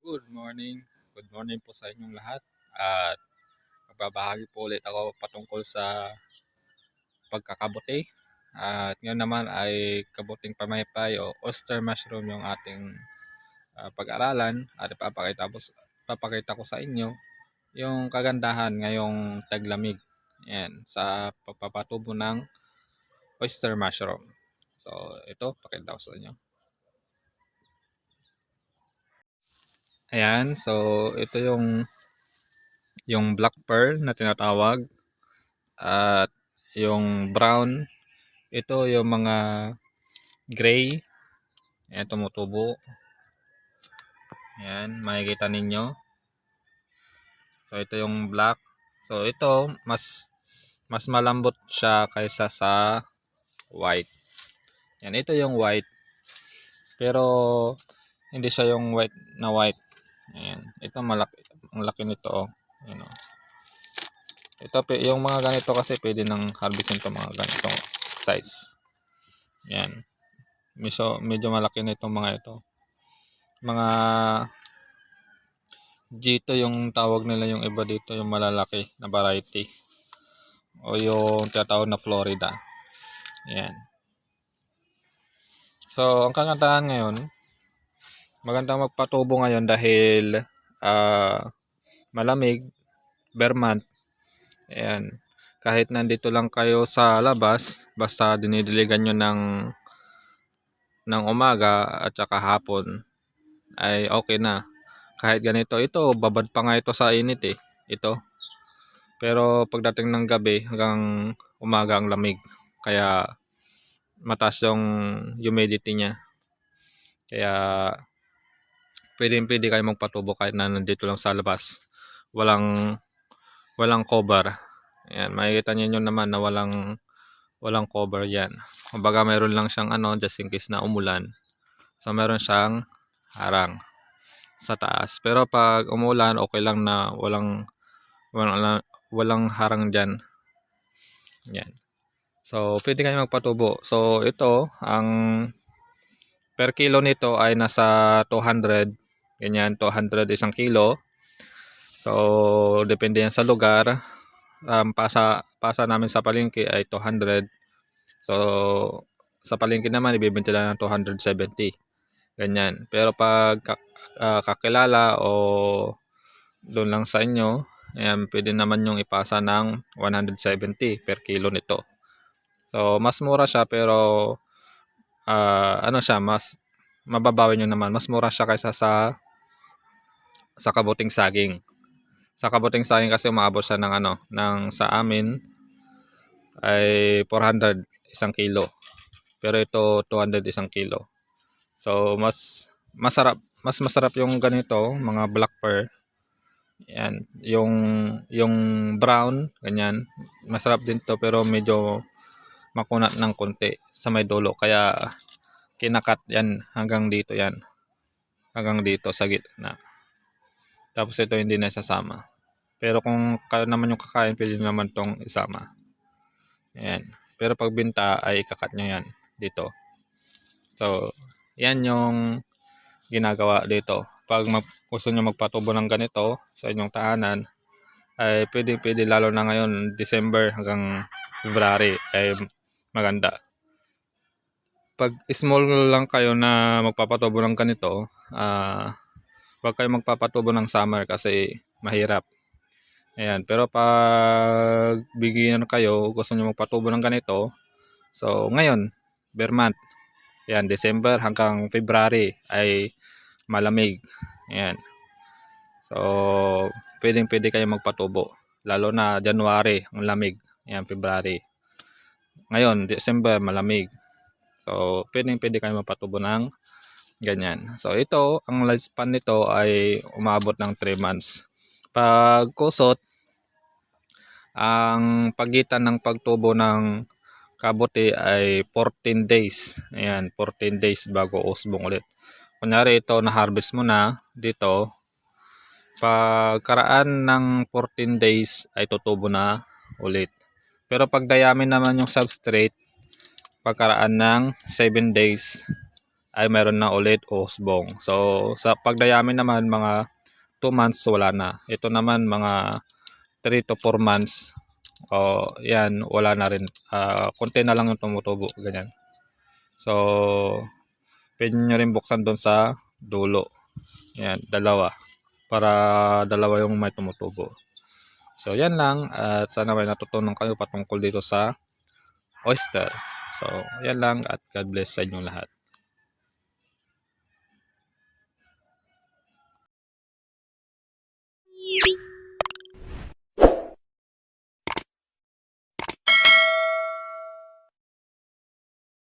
Good morning. Good morning po sa inyong lahat. At magbabahagi po ulit ako patungkol sa pagkakabuti. At ngayon naman ay kabuting pamaypay o oyster mushroom yung ating ah, pag-aralan. At ipapakita, po, papakita ko sa inyo yung kagandahan ngayong taglamig. Yan, sa pagpapatubo ng oyster mushroom. So, ito, pakita ko sa inyo. Ayan, so ito yung yung black pearl na tinatawag at yung brown. Ito yung mga gray. Ayan tumutubo. Ayan makikita ninyo. So ito yung black. So ito mas mas malambot siya kaysa sa white. Yan ito yung white. Pero hindi siya yung white na white Ayan. Ito malaki. Ang laki nito oh. Ayan oh. Ito yung mga ganito kasi pwede nang harvestin to mga ganitong size. Ayan. Medyo, medyo malaki na itong mga ito. Mga G2 yung tawag nila yung iba dito yung malalaki na variety. O yung tinatawag na Florida. Ayan. So, ang kagandahan ngayon, magandang magpatubo ngayon dahil ah, malamig, Vermont. Ayan. Kahit nandito lang kayo sa labas, basta dinidiligan nyo ng ng umaga at saka hapon ay okay na. Kahit ganito, ito, babad pa nga ito sa init eh. Ito. Pero pagdating ng gabi hanggang umaga ang lamig. Kaya mataas yung humidity niya. Kaya pwede pwede kayo magpatubo kahit na nandito lang sa labas. Walang walang cover. Ayan, makikita niyo naman na walang walang cover 'yan. Kumbaga meron lang siyang ano just in case na umulan. So meron siyang harang sa taas. Pero pag umulan, okay lang na walang walang, walang harang diyan. Yan. So, pwede kayo magpatubo. So, ito, ang per kilo nito ay nasa 200 Ganyan, 200 isang kilo. So, depende yan sa lugar. Um, pasa, pasa namin sa palengke ay 200. So, sa palengke naman, ibibenta lang ng 270. Ganyan. Pero pag uh, kakilala o doon lang sa inyo, ayan, pwede naman yung ipasa ng 170 per kilo nito. So, mas mura siya pero uh, ano siya, mas mababawi nyo naman. Mas mura siya kaysa sa sa kabuting saging. Sa kabuting saging kasi umabot siya ng ano, ng sa amin ay 400 isang kilo. Pero ito 200 isang kilo. So mas masarap, mas masarap yung ganito, mga black pearl. Yan, yung yung brown, ganyan. Masarap din to pero medyo makunat ng konti sa may dulo kaya kinakat yan hanggang dito yan. Hanggang dito sa gitna. Tapos ito hindi na isasama. Pero kung kayo naman yung kakain, pwede naman tong isama. Ayan. Pero pag binta ay kakat nyo yan dito. So, yan yung ginagawa dito. Pag gusto nyo magpatubo ng ganito sa inyong tahanan, ay pwede pwede lalo na ngayon December hanggang February ay maganda. Pag small lang kayo na magpapatubo ng ganito, ah uh, Huwag kayo magpapatubo ng summer kasi mahirap. Ayan, pero pag bigyan kayo, gusto niyo magpatubo ng ganito, so ngayon, Vermont, ayan, December hanggang February ay malamig. Ayan. So, pwedeng pwede kayo magpatubo. Lalo na January, ang lamig. Ayan, February. Ngayon, December, malamig. So, pwedeng pwede kayo magpatubo ng Ganyan. So ito, ang lifespan nito ay umabot ng 3 months. Pag kusot, ang pagitan ng pagtubo ng kabuti ay 14 days. Ayan, 14 days bago usbong ulit. Kunyari ito, na-harvest mo na dito. Pagkaraan ng 14 days ay tutubo na ulit. Pero pag dayamin naman yung substrate, pagkaraan ng 7 days ay meron na ulit usbong. So, sa pagdayami naman, mga 2 months wala na. Ito naman mga 3 to 4 months. O, yan, wala na rin. Ah, konti na lang yung tumutubo. Ganyan. So, pwede nyo rin buksan doon sa dulo. Yan, dalawa. Para dalawa yung may tumutubo. So, yan lang. At sana may natutunan kayo patungkol dito sa oyster. So, yan lang at God bless sa inyong lahat.